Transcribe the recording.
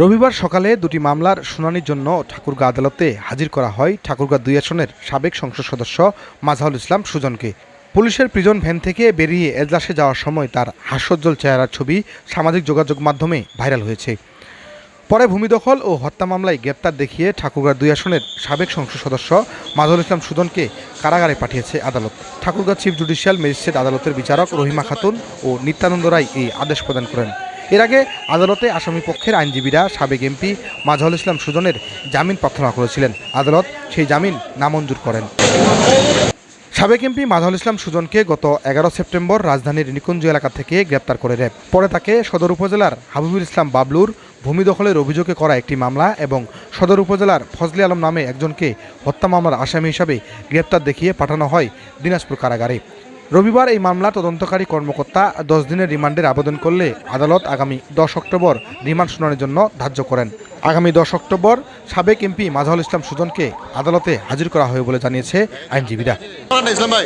রবিবার সকালে দুটি মামলার শুনানির জন্য ঠাকুরগা আদালতে হাজির করা হয় ঠাকুরগা দুই আসনের সাবেক সংসদ সদস্য মাজাহুল ইসলাম সুজনকে। পুলিশের প্রিজন ভ্যান থেকে বেরিয়ে এজলাসে যাওয়ার সময় তার হাস্যোজ্জ্বল চেহারার ছবি সামাজিক যোগাযোগ মাধ্যমে ভাইরাল হয়েছে। পরে ভূমিদখল ও হত্যা মামলায় গ্রেপ্তার দেখিয়ে ঠাকুরগাঁ দুই আসনের সাবেক সংসদ সদস্য মাধুল ইসলাম সুদনকে কারাগারে পাঠিয়েছে আদালত। ঠাকুরগাঁ চিফ জুডিশিয়াল ম্যাজিস্ট্রেট আদালতের বিচারক রহিমা খাতুন ও নিত্যানন্দ রায় এই আদেশ প্রদান করেন। এর আগে আদালতে আসামি পক্ষের আইনজীবীরা সাবেক এমপি মাঝাউল ইসলাম সুজনের জামিন প্রার্থনা করেছিলেন। আদালত সেই জামিন নামঞ্জুর করেন। সাবেক এমপি মাধুল ইসলাম সুজনকে গত এগারো সেপ্টেম্বর রাজধানীর নিকুঞ্জ এলাকা থেকে গ্রেপ্তার করে র্যাব পরে তাকে সদর উপজেলার হাবিবুল ইসলাম বাবলুর ভূমি দখলের অভিযোগে করা একটি মামলা এবং সদর উপজেলার ফজলে আলম নামে একজনকে হত্যা মামলার আসামি হিসাবে গ্রেপ্তার দেখিয়ে পাঠানো হয় দিনাজপুর কারাগারে। রবিবার এই মামলা তদন্তকারী কর্মকর্তা দশ দিনের রিমান্ডের আবেদন করলে আদালত আগামী দশ অক্টোবর রিমান্ড শুনানির জন্য ধার্য করেন। আগামী দশ অক্টোবর সাবেক এমপি মাজাহুল ইসলাম সুজনকে আদালতে হাজির করা হবে বলে জানিয়েছে আইনজীবীরা। ইসলাম ভাই।